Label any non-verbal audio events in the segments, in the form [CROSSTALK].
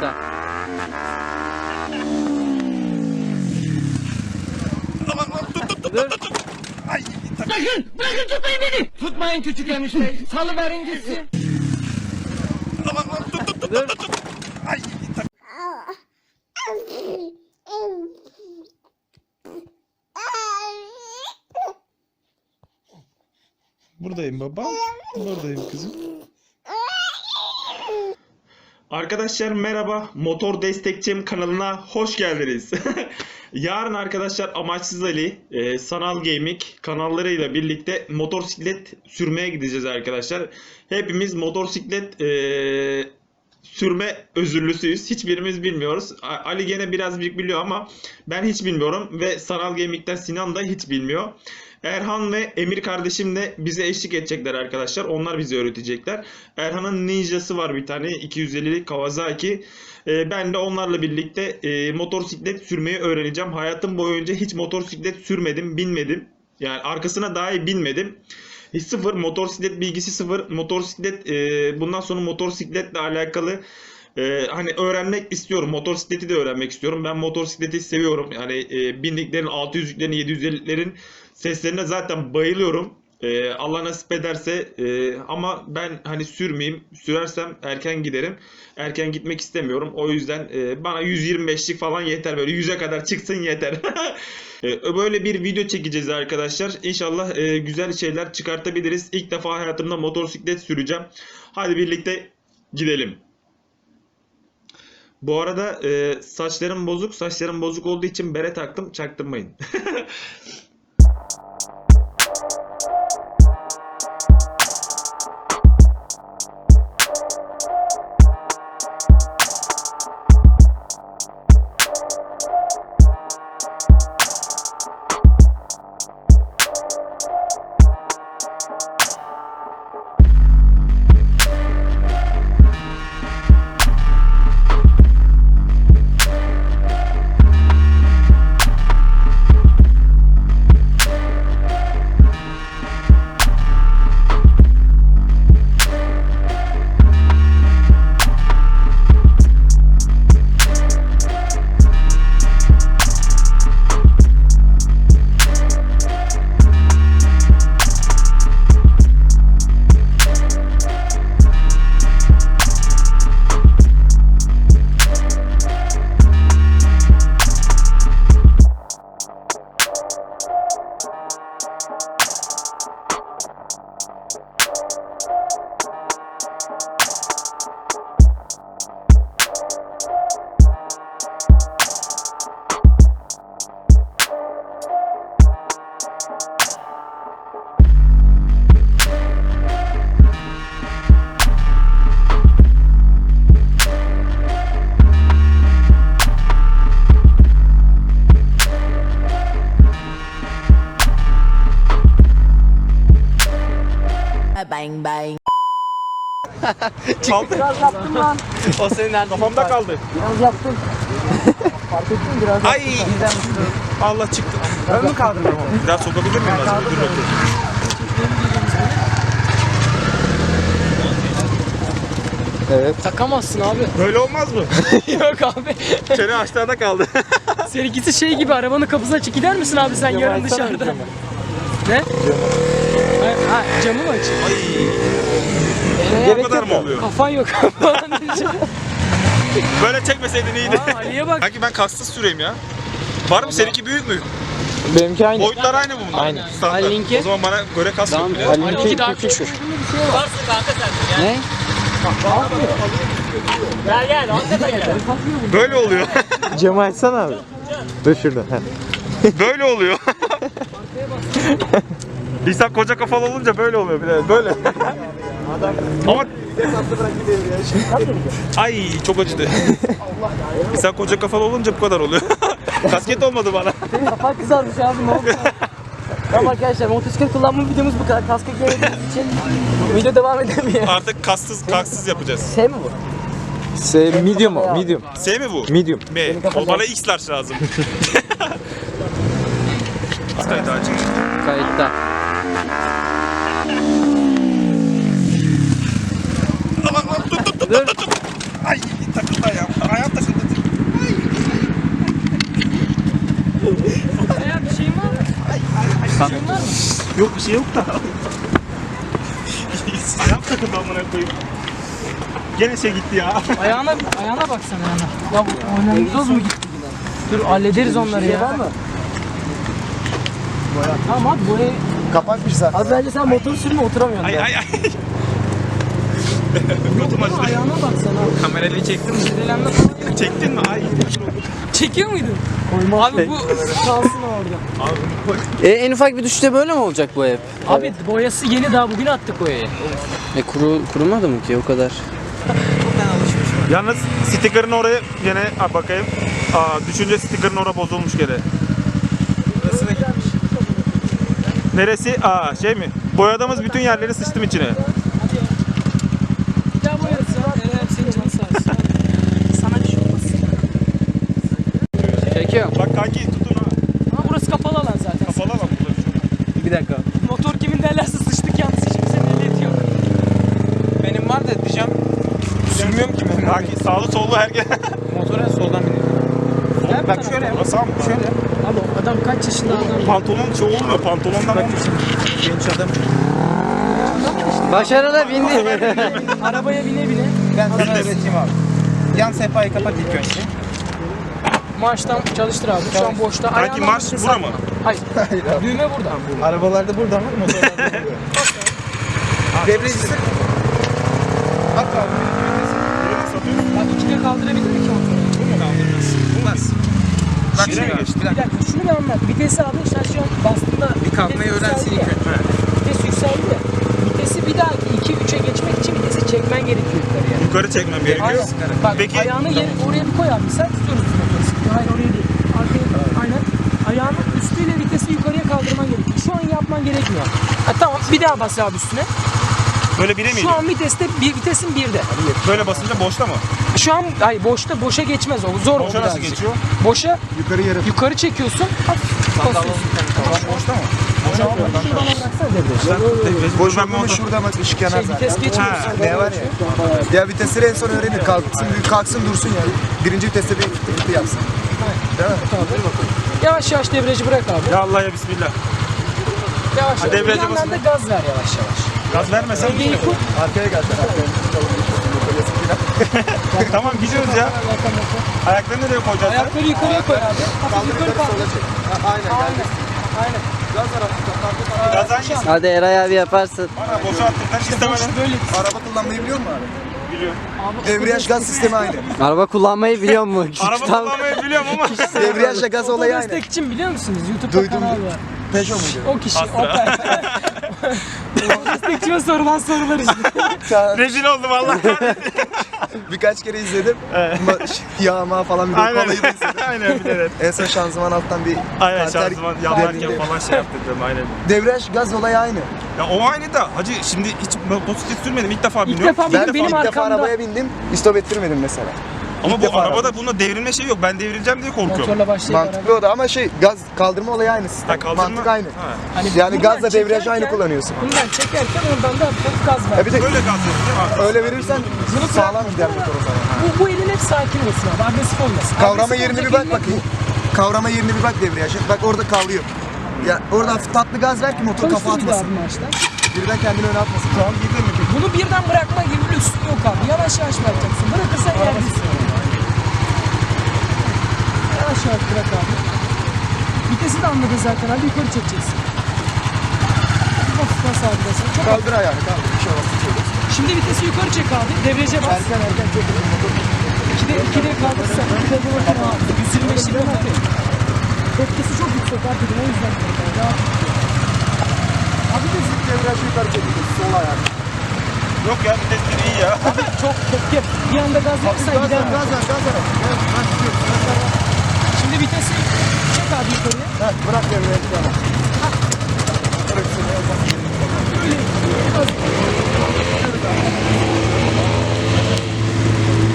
Kayıtta. Dur. Bırakın! Bırakın tutmayın beni! Tutmayın küçük enişte. Salıverin gitsin. Dur. Buradayım baba. Buradayım kızım. Arkadaşlar merhaba. Motor Destekçim kanalına hoş geldiniz. [LAUGHS] Yarın arkadaşlar Amaçsız Ali, e, Sanal Gaming kanallarıyla birlikte motosiklet sürmeye gideceğiz arkadaşlar. Hepimiz motosiklet e, sürme özürlüsüyüz. Hiçbirimiz bilmiyoruz. Ali gene biraz biliyor ama ben hiç bilmiyorum ve Sanal Gaming'den Sinan da hiç bilmiyor. Erhan ve Emir kardeşim de bize eşlik edecekler arkadaşlar. Onlar bize öğretecekler. Erhan'ın Ninja'sı var bir tane 250'lik Kawasaki. Ee, ben de onlarla birlikte e, motosiklet sürmeyi öğreneceğim. Hayatım boyunca hiç motosiklet sürmedim, binmedim. Yani arkasına dahi binmedim. Hiç sıfır motosiklet bilgisi sıfır. Motosiklet e, bundan sonra motosikletle alakalı e, hani öğrenmek istiyorum. Motosikleti de öğrenmek istiyorum. Ben motosikleti seviyorum. Yani e, bindiklerin 600'lüklerin 750'lerin seslerine zaten bayılıyorum. E, Allah nasip ederse e, ama ben hani sürmeyeyim. Sürersem erken giderim. Erken gitmek istemiyorum. O yüzden e, bana 125'lik falan yeter. Böyle 100'e kadar çıksın yeter. [LAUGHS] E, Böyle bir video çekeceğiz arkadaşlar. İnşallah e, güzel şeyler çıkartabiliriz. İlk defa hayatımda motosiklet süreceğim. Hadi birlikte gidelim. Bu arada e, saçlarım bozuk. Saçlarım bozuk olduğu için bere taktım. Çaktırmayın. [LAUGHS] Bang bang. Kaldı. O senin nerede? Kafamda kaldı. Biraz yaptım. Fark ettin biraz. Ay. Allah çıktı. Ben mi kaldırdım? Biraz sokabilir miyim acaba? Dur bakayım. Takamazsın abi. Böyle olmaz mı? [LAUGHS] Yok abi. Çene aşağıda kaldı. [LAUGHS] Seninkisi şey gibi arabanın kapısını açık gider misin abi sen yarın dışarıda? Ne? Ha, camı mı aç? Bu kadar mı oluyor? Kafan yok [LAUGHS] falan diyeceğim. Böyle çekmeseydin iyiydi. Aa, Ali'ye bak. Sanki ben kasksız süreyim ya. Var mı? Seninki büyük mü? Benimki aynı. Boyutlar aynı mı bunlar? Aynı. Standart. Ali'ninki? O zaman bana göre kas yok bile. Ali'ninki daha küçük. Ne? Böyle oluyor. [LAUGHS] Camı açsana abi. Dur şurada. böyle oluyor. [LAUGHS] İnsan koca kafalı olunca böyle oluyor bir de. Böyle. Ama Ay çok acıdı. İnsan koca kafalı olunca bu kadar oluyor. [LAUGHS] Kasket olmadı bana. Kafan kızarmış abi ne oldu? Tamam arkadaşlar motosiklet kullanma videomuz bu kadar. Kaskı görmediğiniz için video devam edemiyor. Artık kassız kassız yapacağız. Şey mi bu? Şey, medium o, medium. S mi bu? Medium. M. O bana X large lazım. [LAUGHS] Kaydı açık. Kayıtta. Dur. Ay takıldı ayağım. Ayağım takıldı. Eğer bir şeyin var mı? Bir şeyin var mı? Yok bir şey yok da. ayağım takıldı amına koyayım. Gene şey gitti ya. Ayağına, ayağına baksana ayağına. Ya bu oynamıyoruz mu gitti? Dur hallederiz onları ya. Var mı? Tamam abi boya... Kapatmış zaten. Abi bence sen motor sürme oturamıyorsun. Ay ay ay. Götüm acıdı. ayağına baksana. Kamerayı çektin mi? Zedelenme falan. [LAUGHS] Çektin mi? Ay. Çekiyor muydun? Abi bu kalsın orada. E, en ufak bir düşüşte böyle mi olacak bu ev? Abi boyası yeni daha bugün attık boyayı. E kuru, kurumadı mı ki o kadar? Yalnız sticker'ın oraya gene ha, bakayım. Aa, düşünce sticker'ın oraya bozulmuş gene. Neresi? Aa şey mi? Boyadığımız bütün yerleri sıçtım içine. Bir daha boyarız ya. Evet, senin canın sağ olsun. Sana bir şey olmasın. Çekiyorum. Bak kanki tutun ha. Ama burası kapalı alan zaten. Kapalı bak burada. Bir dakika. Motor kimin derlerse sıçtık yalnız hiç kimsenin ehliyeti yok. Benim var da diyeceğim. Sürmüyorum ki ben. Kanki sağlı sollu herkes. [LAUGHS] Motora soldan biniyorum. Bak şöyle. Sağ mı? Şöyle. Abi adam kaç yaşında adam? Pantolon şey olmuyor. Pantolondan olmuyor. Genç adam. Başarılı bindi. Arabaya bine bine ben sana öğreteyim abi. Yan sehpayı kapat ilk önce. Marştan çalıştır abi. Şu an boşta. Kanki Ayağına marş bura mı? Hayır. [LAUGHS] Düğme burada. Arabalarda burada ama motorlarda [LAUGHS] burada. Debriyajı sık. Bak abi. Bak ikide kaldırabilir mi ki motoru? Bas. Bak Şimdi- şuraya geç. Bir Bir dakika. dakika şunu bir anlat. Vitesi abi an bastığında Bir kalkmayı vites öğrensin ilk yükseldi ya. önce. Vites yükseldi ya. Vitesi bir dahaki 2-3'e geçmek için vitesi çekmen gerekiyor yukarıya. Yukarı çekmem gerekiyor. Aynen. Bak Peki- ayağını yere, oraya bir koy abi. Sen tutuyoruz biz motoru. Hayır oraya değil. Arkaya aynen. Ayağını üstüyle vitesi yukarıya kaldırman gerekiyor. Şu an yapman gerekmiyor. Ha, tamam bir daha bas abi üstüne. Böyle bire miydi? Şu an viteste bir vitesin birde. Böyle basınca boşta mı? Şu an ay boşta boşa geçmez o. Zor o Boşa nasıl birazcık. geçiyor? Boşa Yukarı yarı. yukarı çekiyorsun. Hafif basıyorsun. Boşta mı? Boş ama motor- şurada bak ışık yanar Şey, vites zaten. geçmiyor. Ha, Ne var ya? Ya vitesleri en son öğrenir. Kalksın, kalksın dursun ya. Birinci viteste bir gitti yapsın. Değil mi? Yavaş yavaş debriyajı bırak abi. Ya Allah ya bismillah. Yavaş yavaş. Bir debriyaja yandan basın. da gaz ver yavaş yavaş. Gaz vermesen Dengeyi kur. Arkaya gel. sen Arkaya. [LAUGHS] Tamam gidiyoruz ya. Ayaklarını nereye koyacağız? sen? Ayakları yukarıya koy abi. Hafif yukarı kaldır. Aynen. Aynen. Aynen. Gaz hangisi? Hadi Eray abi yaparsın. Bana boşa attıktan istemeden. Böyle Araba kullanmayı biliyor musun abi? Biliyorum. Debriyaj gaz sistemi aynı. [LAUGHS] Araba kullanmayı biliyor mu? Araba [LAUGHS] kullanmayı biliyorum ama. Debriyajla gaz olayı aynı. destek için biliyor musunuz? YouTube'da Duydum. kanal var. Peugeot muydu? O kişi. Opel. [LAUGHS] Destekçime sorulan sorular işte. Rezil oldum Allah kahretsin. Birkaç kere izledim. Yağma falan bir Aynen. da izledim. [LAUGHS] Aynen bilerek. En son şanzıman alttan bir Aynen kanter şanzıman yanlarken geldiğinde- falan şey yaptırdım aynen. Debriyaj gaz olayı aynı. Ya o aynı da hacı şimdi hiç motosiklet sürmedim ilk defa İlk biniyorum. defa Ben benim, benim ilk defa arkamda arabaya bindim. İstop ettirmedim mesela. Ama ilk bu defa arabada araba. bunda devrilme şey yok. Ben devrileceğim diye korkuyorum. motorla başlayıp Mantıklı o da ama şey gaz kaldırma olayı aynı sistem. Ha, kaldırma- Mantık aynı. Ha. Hani Yani gazla debriyaj aynı kullanıyorsun. Bundan çekerken oradan da hafif gaz ver. Bir de Böyle gaz veriyor değil mi? öyle verirsen Bunu sağlam bırak- gider motor o zaman. Bu, bu elin hep sakin olsun abi. Agresif olmasın. Kavrama Agresif yerine bir olacak bak elin bakayım. Kavrama yerine bir bak debriyaja. Bak orada kavrıyor. Ya orada hafif tatlı gaz ver ki motor kafa Çalıştır bir daha atmasın. Birden kendini öne atmasın. Tamam girdin mi? Bunu birden bırakma gibi lüksün yok abi. Yavaş yavaş bırakacaksın. Bırakırsan yerdesin. Yavaş bırak abi. Vitesi de anladın zaten abi. Yukarı çekeceksin. Hafif bas abi bas. Çok. Kaldır ayağını kaldır. Bir şey olmaz. bir şey olmaz. Şimdi vitesi yukarı çek abi. Debriyaja bas. Erken erken hızlı motor. İkide, ikide kaldırsan. İkide dururken abi. 125 lira abi. Tepkisi çok yüksek abi. O yüzden. Rahat. Abi de zıt debriyajı yukarı çekiyorsun. Sol ayağını. Yok ya vitesleri iyi ya. Abi çok tepki. Bir anda gaz verirsen Gaz gider. ver gaz ver gaz ver. Evet ben gidiyorum. Gaz ver. Şimdi vitesi çek abi yukarıya. Heh, bırak debriyajı bana. Bıraksın ya.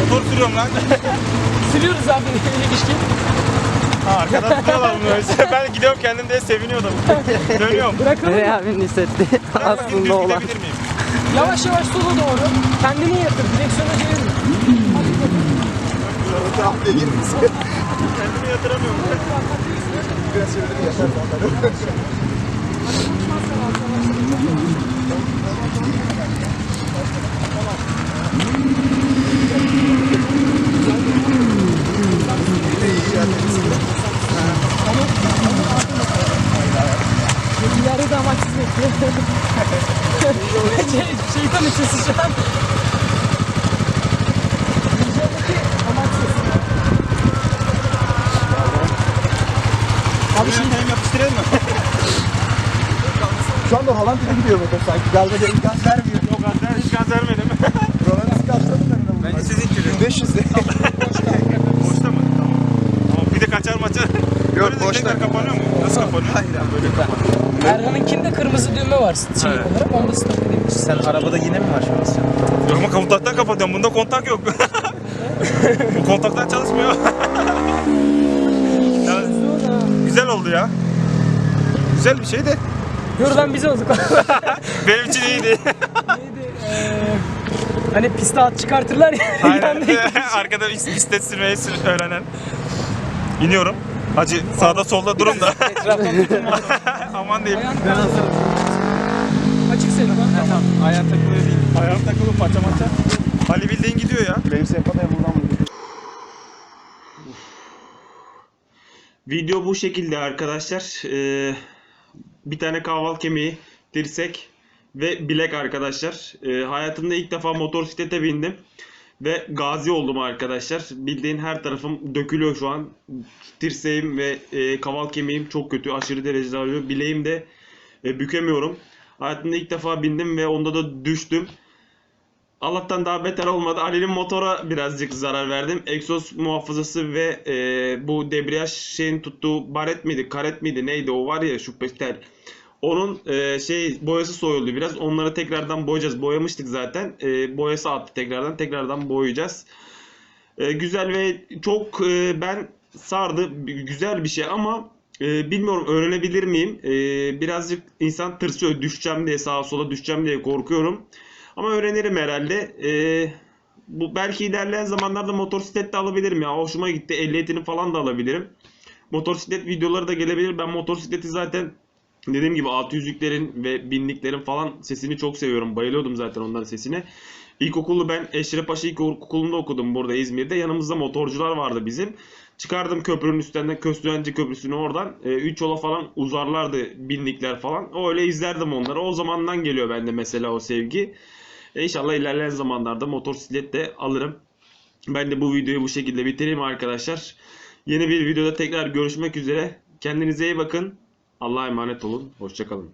Motor sürüyorum lan. [LAUGHS] Sürüyoruz abi [LAUGHS] ilişkin. Ha, arkadan tutuyorlar bunu öyle. [LAUGHS] Ben gidiyorum kendim diye seviniyordum. Dönüyorum. Bırakalım. Eray abinin hissetti. Düz Aslında olan. gidebilir miyim? Yavaş yavaş sola doğru. Kendini yatır. Direksiyona. Hafif yatır. Kahveye girmesin. Kendimi yatıramıyorum. Biraz şöyle yaşar zaten. De amaçsız bekliyor. şey, şeytan içesi şu an. Diyeceğimdeki amaçsız. Şimdi Hem yapıştırayım mı? Şu anda Hollanda'da gidiyor motor sanki. Galiba da gaz vermiyor. Yok gaz, hiç gaz vermedim. Buraları kaçladın da. Bence sizin. 1500 de. Boşta mı? Tamam. Ama bir de kaçar maçar. Yok, Böyle de boşta. tekrar kapanıyor mu? Nasıl kapanıyor? Hayır abi böyle kapanıyor. Erhan'ınkinde kırmızı düğme var şey Evet. olarak. Onda stop edebilirsin. Sen arabada yine mi var şurası? Yok ama kontaktan kapatıyorum. Bunda kontak yok. [LAUGHS] Bu kontaktan çalışmıyor. [LAUGHS] oldu ya. Güzel bir şey de Yorulan biz olduk. [LAUGHS] benim için iyiydi. Neydi? Ee, hani piste at çıkartırlar ya. Aynen. yandaki- [LAUGHS] Arkada bisiklet sürmeyi sür- öğrenen. İniyorum. Hacı sağda solda durun da. [LAUGHS] Aman diyeyim. Açık senin. Tamam. Ayağın takılı değil. Ayağım takılı paça maça. Ali bildiğin gidiyor ya. Benim sempatiye buradan mı? Video bu şekilde arkadaşlar. Ee, bir tane kaval kemiği, dirsek ve bilek arkadaşlar. Ee, hayatımda ilk defa motosiklete bindim. Ve gazi oldum arkadaşlar. Bildiğin her tarafım dökülüyor şu an. Dirseğim ve e, kaval kemiğim çok kötü. Aşırı derecede ağrıyor. Bileğim de e, bükemiyorum. Hayatımda ilk defa bindim ve onda da düştüm. Allah'tan daha beter olmadı. Ali'nin motora birazcık zarar verdim. Egzoz muhafazası ve e, bu debriyaj şeyin tuttuğu baret miydi, karet miydi neydi o var ya şu. Onun e, şey boyası soyuldu biraz. Onları tekrardan boyayacağız. Boyamıştık zaten. E, boyası attı tekrardan. Tekrardan boyayacağız. E, güzel ve çok e, ben sardı. Güzel bir şey ama e, bilmiyorum öğrenebilir miyim? E, birazcık insan tırsıyor. Düşeceğim diye sağa sola düşeceğim diye korkuyorum. Ama öğrenirim herhalde. Ee, bu belki ilerleyen zamanlarda motosiklet de alabilirim ya. Hoşuma gitti. Ehliyetini falan da alabilirim. Motosiklet videoları da gelebilir. Ben motosikleti zaten dediğim gibi 600'lüklerin ve 1000'liklerin falan sesini çok seviyorum. Bayılıyordum zaten onların sesine. İlkokulu ben Eşrefpaşa İlkokulu'nda okudum burada İzmir'de. Yanımızda motorcular vardı bizim. Çıkardım köprünün üstünden Köstürenci Köprüsü'nü oradan. 3 yola falan uzarlardı binlikler falan. Öyle izlerdim onları. O zamandan geliyor bende mesela o sevgi. E İnşallah ilerleyen zamanlarda motosiklet de alırım. Ben de bu videoyu bu şekilde bitireyim arkadaşlar. Yeni bir videoda tekrar görüşmek üzere. Kendinize iyi bakın. Allah'a emanet olun. Hoşçakalın.